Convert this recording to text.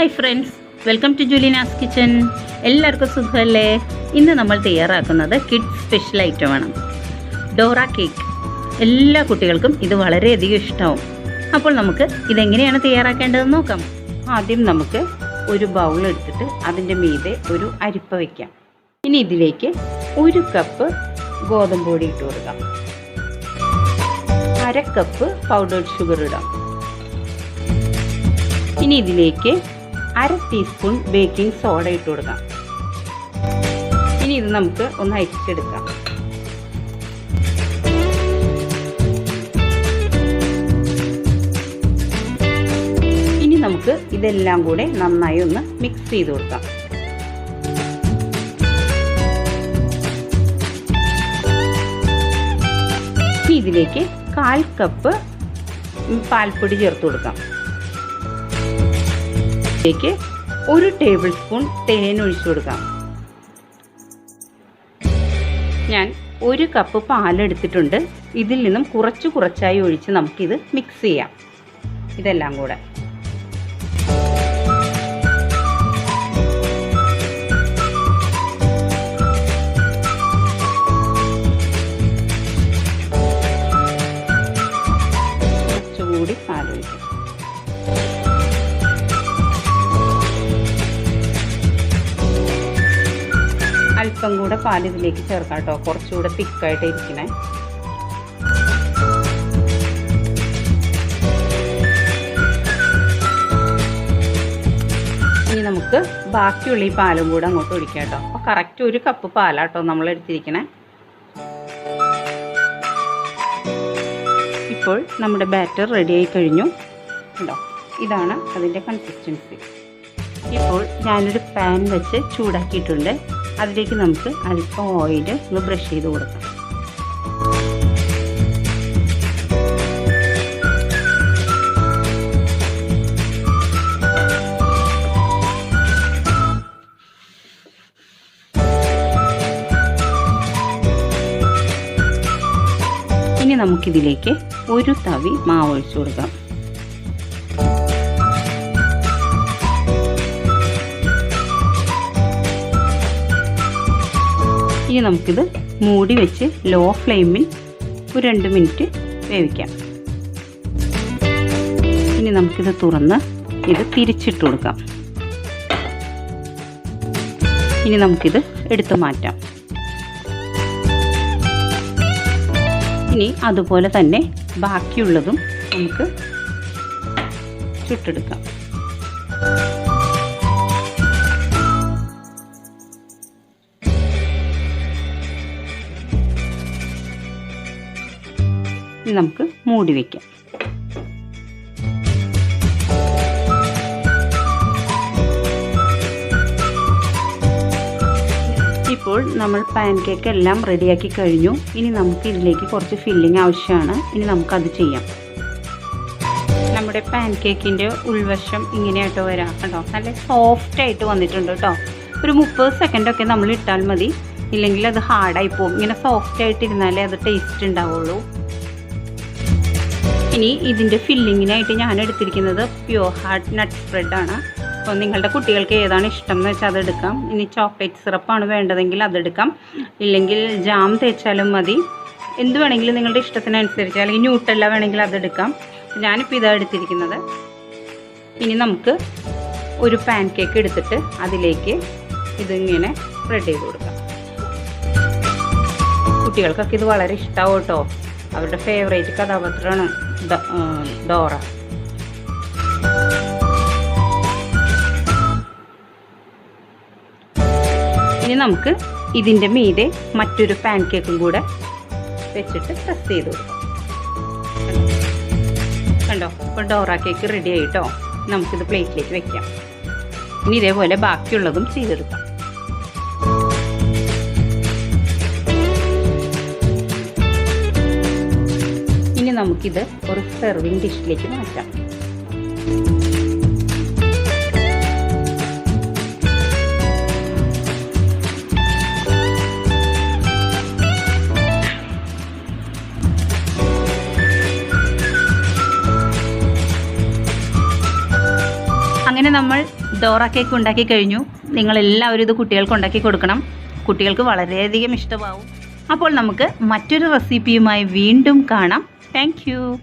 Hi friends welcome to Julina's kitchen എല്ലാവർക്കും സുഖമല്ലേ? ഇന്ന് നമ്മൾ തയ്യാറാക്കുന്നത് കിഡ്സ് സ്പെഷ്യൽ ഐറ്റമാണ് ഡോറ കേക്ക് എല്ലാ കുട്ടികൾക്കും ഇത് വളരെയധികം ഇഷ്ടമാവും. അപ്പോൾ നമുക്ക് ഇതെങ്ങനെയാണ് തയ്യാറാക്കേണ്ടതെന്ന് നോക്കാം. ആദ്യം നമുക്ക് ഒരു ബൗൾ എടുത്തിട്ട് അതിന്റെ മീതെ ഒരു അരിപ്പ വയ്ക്കാം ഇനി ഇതിലേക്ക് ഒരു കപ്പ് ഗോതമ്പ് പൊടി ഇട്ട് കൊടുക്കാം. അര കപ്പ് പൗഡേർഡ് ഷുഗർ ഇടാം. ഇനി ഇതിലേക്ക് അര ടീസ്പൂൺ ബേക്കിംഗ് സോഡ ഇട്ട് കൊടുക്കാം. ഇനി ഇത് നമുക്ക് ഒന്ന് അരിച്ചെടുക്കാം. ഇനി നമുക്ക് ഇതെല്ലാം കൂടെ നന്നായി ഒന്ന് മിക്സ് ചെയ്ത് കൊടുക്കാം. ഇതിലേക്ക് കാൽ കപ്പ് പാൽപ്പൊടി ചേർത്ത് കൊടുക്കാം. ഇതിലേക്ക് ഒരു ടേബിൾ സ്പൂൺ തേൻ ഒഴിച്ചു കൊടുക്കാം. ഞാൻ ഒരു കപ്പ് പാലെടുത്തിട്ടുണ്ട്. ഇതിൽ നിന്നും കുറച്ച് കുറച്ചായി ഒഴിച്ച് നമുക്കിത് മിക്സ് ചെയ്യാം. ഇതെല്ലാം കൂടെ. അല്പം കൂടെ പാൽ ഇതിലേക്ക് ചേർക്കാം കേട്ടോ കുറച്ചുകൂടെ തിക്കായിട്ട് ഇരിക്കണേ. ഇനി നമുക്ക് ബാക്കിയുള്ള ഈ പാലും കൂടെ അങ്ങോട്ട് ഒഴിക്കാം കേട്ടോ അപ്പോൾ കറക്റ്റ് ഒരു കപ്പ് പാലാട്ടോ നമ്മൾ എടുത്തിരിക്കണേ. ഇപ്പോൾ നമ്മുടെ ബാറ്റർ റെഡി ആയി കഴിഞ്ഞു. കേട്ടോ ഇതാണ് അതിന്റെ കൺസിസ്റ്റൻസി ഇപ്പോൾ ഞാനൊരു പാൻ വെച്ച് ചൂടാക്കിയിട്ടുണ്ട്. അതിലേക്ക് നമുക്ക് അല്പം ഓയിൽ ഒന്ന് ബ്രഷ് ചെയ്ത് കൊടുക്കാം. ഇനി നമുക്കിതിലേക്ക് ഒരു തവി മാവ് ഒഴിച്ചു കൊടുക്കാം. ഇനി നമുക്കിത് മൂടി വെച്ച് ലോ ഫ്ലെയിമിൽ ഒരു രണ്ട് മിനിറ്റ് വേവിക്കാം. ഇനി നമുക്കിത് തുറന്ന് ഇത് തിരിച്ചിട്ട് കൊടുക്കാം. ഇനി നമുക്കിത് എടുത്തു മാറ്റാം. ഇനി അതുപോലെ തന്നെ ബാക്കിയുള്ളതും നമുക്ക് ചുട്ടെടുക്കാം. ഇനി നമുക്ക് മൂടി വെക്കാം. ഇപ്പോൾ നമ്മൾ പാൻ കേക്ക് എല്ലാം റെഡിയാക്കി കഴിഞ്ഞു. ഇനി നമുക്ക് ഇതിലേക്ക് കുറച്ച് ഫില്ലിംഗ് ആവശ്യമാണ്. ഇനി നമുക്കത് ചെയ്യാം. നമ്മുടെ പാൻ കേക്കിന്റെ ഉൾവശം ഇങ്ങനെയായിട്ട് വരാം. കേട്ടോ നല്ല സോഫ്റ്റ് ആയിട്ട് വന്നിട്ടുണ്ട് കേട്ടോ. ഒരു മുപ്പത് സെക്കൻഡൊക്കെ നമ്മൾ ഇട്ടാൽ മതി. ഇല്ലെങ്കിൽ അത് ഹാർഡായി പോകും. ഇങ്ങനെ സോഫ്റ്റ് ആയിട്ടിരുന്നാലേ അത് ടേസ്റ്റ് ഉണ്ടാവുള്ളൂ. ഇനി ഇതിന്റെ ഫില്ലിങ്ങിനായിട്ട് ഞാൻ എടുത്തിരിക്കുന്നത് പ്യൂർ ഹാർട്ട് നട്ട് സ്പ്രെഡാണ് അപ്പോൾ നിങ്ങളുടെ കുട്ടികൾക്ക് ഏതാണ് ഇഷ്ടം എന്ന് വെച്ചാൽ അതെടുക്കാം. ഇനി ചോക്ലേറ്റ് സിറപ്പാണ് വേണ്ടതെങ്കിൽ അതെടുക്കാം. ഇല്ലെങ്കിൽ ജാം തേച്ചാലും മതി. എന്ത് വേണമെങ്കിലും നിങ്ങളുടെ ഇഷ്ടത്തിനനുസരിച്ച് അല്ലെങ്കിൽ ന്യൂട്ടെല്ല വേണമെങ്കിൽ അതെടുക്കാം. ഞാനിപ്പോൾ ഇതാണ് എടുത്തിരിക്കുന്നത്. ഇനി നമുക്ക് ഒരു പാൻ കേക്ക് എടുത്തിട്ട് അതിലേക്ക് ഇതിങ്ങനെ സ്പ്രെഡ് ചെയ്ത് കൊടുക്കാം. കുട്ടികൾക്കൊക്കെ ഇത് വളരെ ഇഷ്ടമാവും കേട്ടോ. അവരുടെ ഫേവറേറ്റ് കഥാപാത്രമാണ് ഡോറ. ഇനി നമുക്ക് ഇതിന്റെ മീതെ മറ്റൊരു പാൻ കേക്കും കൂടെ വെച്ചിട്ട് പ്രസ് ചെയ്ത് കൊടുക്കാം. കണ്ടോ? ഇപ്പോൾ ഡോറ കേക്ക് റെഡി ആയിട്ടോ? നമുക്കിത് പ്ലേറ്റിലേക്ക് വെക്കാം. ഇനി ഇതേപോലെ ബാക്കിയുള്ളതും ചെയ്തെടുക്കാം. നമുക്കിത് ഒരു സെർവിങ് ഡിഷിലേക്ക് മാറ്റാം. അങ്ങനെ നമ്മൾ ഡോറ കേക്ക് ഉണ്ടാക്കി കഴിഞ്ഞു. നിങ്ങളെല്ലാവരും ഇത് കുട്ടികൾക്ക് ഉണ്ടാക്കി കൊടുക്കണം. കുട്ടികൾക്ക് വളരെയധികം ഇഷ്ടമാവും. അപ്പോൾ നമുക്ക് മറ്റൊരു റെസിപ്പിയുമായി വീണ്ടും കാണാം. Thank you.